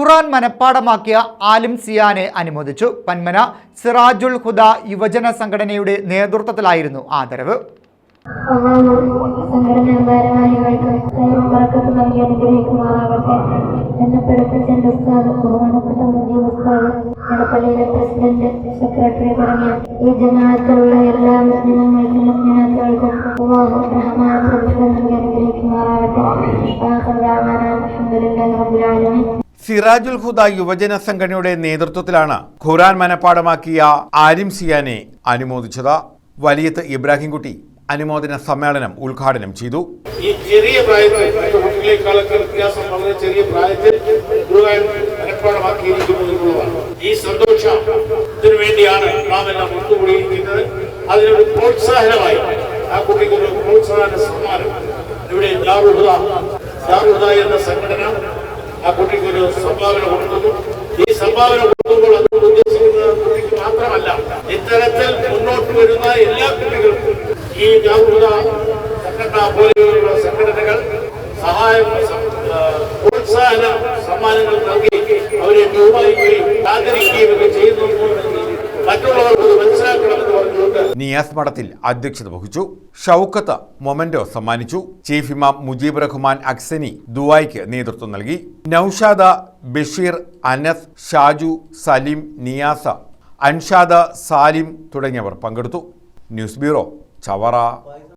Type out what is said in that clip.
ഖുറാൻ മനഃപ്പാടമാക്കിയ ആലിം സിയാനെ അനുമോദിച്ചു. പന്മന സിറാജുൽ ഹുദ യുവജന സംഘടനയുടെ നേതൃത്വത്തിലായിരുന്നു ആദരവ്. സംഘടനാ പ്രസിഡന്റ് സെക്രട്ടറി ഈ എല്ലാ സിറാജുൽ ഹുദ യുവജന സംഘടനയുടെ നേതൃത്വത്തിലാണ് ഖുറാൻ മനഃപ്പാടമാക്കിയ ആരിം സിയാനെ അനുമോദിച്ചത്. വലിയത്ത് ഇബ്രാഹിംകുട്ടി അനുമോദന സമ്മേളനം ഉദ്ഘാടനം ചെയ്തു. ഈ ചെറിയ പ്രായത്തിൽ ഇവിടെ ദാറുഹുദ ദാറുഹുദ എന്ന സംഘടന ഒരു സംഭാവന കൊടുക്കുന്നു. ഈ സംഭാവന കൊടുക്കുമ്പോൾ അത് ഉദ്ദേശിക്കുന്നത് മാത്രമല്ല ഇത്തരത്തിൽ മുന്നോട്ട് വരുന്ന എല്ലാ കുട്ടികൾക്കും ഈ ജാഗ്രത സംഘടന പോലെയുള്ള സംഘടനകൾ സഹായം പ്രോത്സാഹന സമ്മാനങ്ങൾ നൽകി അവരെ ബഹുമാനിക്കുകയും ആദരിക്കുകയും നിയാസ് മഠത്തിൽ അധ്യക്ഷത വഹിച്ചു. ഷൌക്കത്ത് മൊമന്റോ സമ്മാനിച്ചു. ചീഫ് ഇമാം മുജീബ് റഹ്മാൻ അക്സനി ദുബായ്ക്ക് നേതൃത്വം നൽകി. നൌഷാദ ബഷീർ അനസ് ഷാജു സലീം നിയാസ അൻഷാദ സാലിം തുടങ്ങിയവർ പങ്കെടുത്തു. News bureau Chavara.